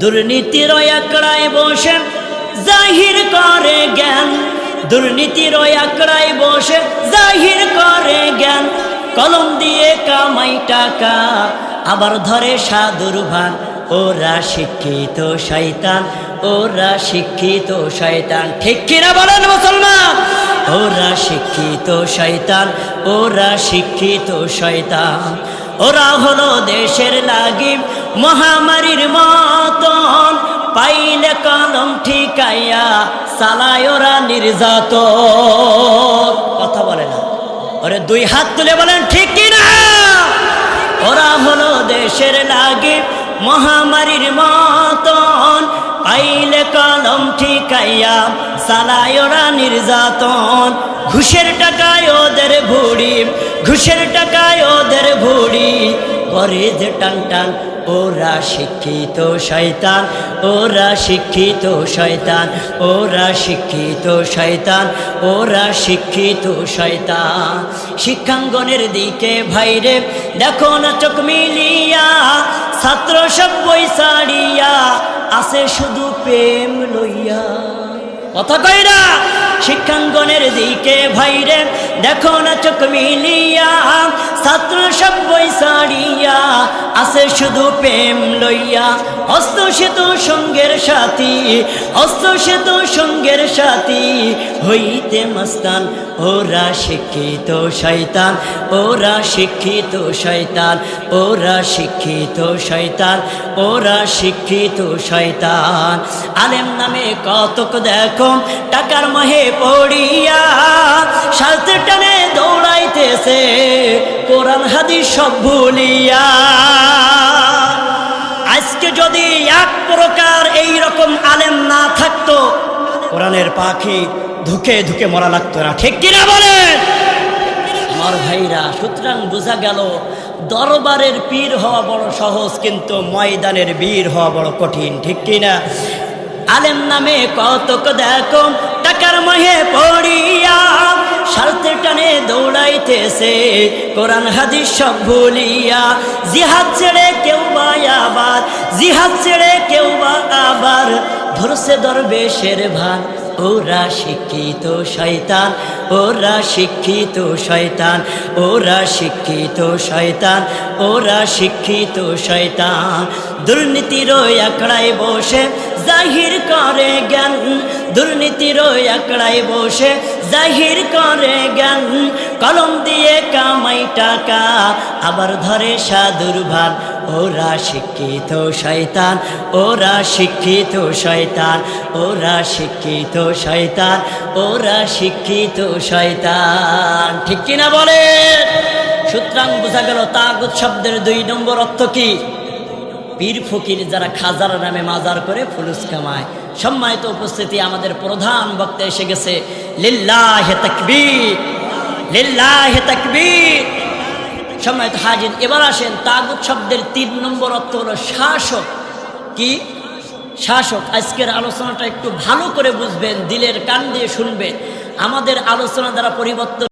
দুর্নীতির একড়ায় বসে, জাহির করে জ্ঞান। দুর্নীতির একড়ায় বসে, জাহির করে জ্ঞান। কলম দিয়ে কামাই টাকা, আবার ধরে সাধুর ভান। ওরা শিক্ষিত শয়তান, ওরা শিক্ষিত শয়তান। ঠিক কিনা বলেন মুসলমান? ওরা শিক্ষিত শয়তান, ওরা শিক্ষিত শয়তান। ওরা হলো দেশের লাগি মহামারীর মতন পাইলে কলম ঠিকাইয়া চালায় ওরা নির্যাত কথা বলে না। ওরে দুই হাত তুলে বলেন, ঠিক কিনা ওরা হলো দেশের লাগে মহামারীর মতন পাইলে কলম ঠিকাইয়া চালায় ওরা নির্যাতন। ঘুষের টাকায় ওদের ভুড়ি, ঘুষের টাকায় ওদের ভুড়ি করে যে টান টান, ওরা শিক্ষিত শয়তান, ওরা শিক্ষিত শয়তান, ওরা শিক্ষিত শয়তান, ওরা শিক্ষিত শয়তান। শিক্ষাঙ্গনের দিকে ভাইরে, দেখো না চোখ মিলিয়া, ছাত্র সব বই আছে শুধু প্রেম লইয়া। কথা কই না? শিক্ষাঙ্গনের দিকে ভাইরে দেখো না চোখ মিলিয়া, ছাত্র সব বই আছে শুধু প্রেম লইয়া। অস্ত সেতু সঙ্গের সাথী অস্ত সেতু সঙ্গের সাথী, হইতে মস্তান, ওরা শিক্ষিত শয়তান, ওরা শিক্ষিত শয়তান, ওরা শিক্ষিত শয়তান, ওরা শিক্ষিত শয়তান। আলেম নামে কতক দেখো টাকার মহে পড়িয়া সালতে টানে দৌড়াইতেছে, কোরআন হাদিস সব ভুলিয়া। আজকে যদি এক প্রকার এই রকম আলেম না থাকতো, কোরআনের পাখি ধুকে ধুকে মরা লাগতো না। ঠিক কিনা বলেন? আমার ভাইরা, সুতরাং বোঝা গেল, দরবারের পীর হওয়া বড় সহজ, কিন্তু ময়দানের বীর হওয়া বড় কঠিন। ঠিক কিনা? আলেম নামে কতক দেখো টাকার মহে পড়িয়া সালতে টানে দৌড়াইতেছে, কোরআন হাদিস সব ভুলিয়া। জিহাদ ছেড়ে কেউ বা আবার, জিহাদ ছেড়ে কেউ বা আবার, ধরছে দরবেশের ভান ওরা শিক্ষিত শয়তান, ওরা শিক্ষিত শয়তান, ওরা শিক্ষিত শয়তান, ওরা শিক্ষিত শয়তান। দুর্নীতির একড়ায় বসে জাহির করে জ্ঞান। দুর্নীতির একড়ায় বসে জাহির করে জ্ঞান। কলম দিয়ে কামাই টাকা, আবার ধরে সাধুর ভান। ওরা শিক্ষিত শয়তান, ওরা শিক্ষিত শয়তান, ওরা শিক্ষিত শয়তান, ওরা শিক্ষিত শয়তান। ঠিক কিনা বলে? সুতরাং বোঝা গেল তাগুত শব্দের দুই নম্বর অর্থ কি? পীর ফকির যারা খাজার নামে মাজার করে ফুলুস কামায়। সম্মানিত উপস্থিতি, আমাদের প্রধান বক্তা এসে গেছে। লিল্লাহে তাকবীর লিল্লাহে তাকবীর। সম্মানিত হাজির, এবার আসেন তাগুত শব্দের তিন নম্বর অর্থ হলো শাসক। কি? শাসক, আজকের আলোচনাটা একটু ভালো করে বুঝবেন, দিলের কান দিয়ে শুনবেন আমাদের আলোচনা দ্বারা পরিবর্তন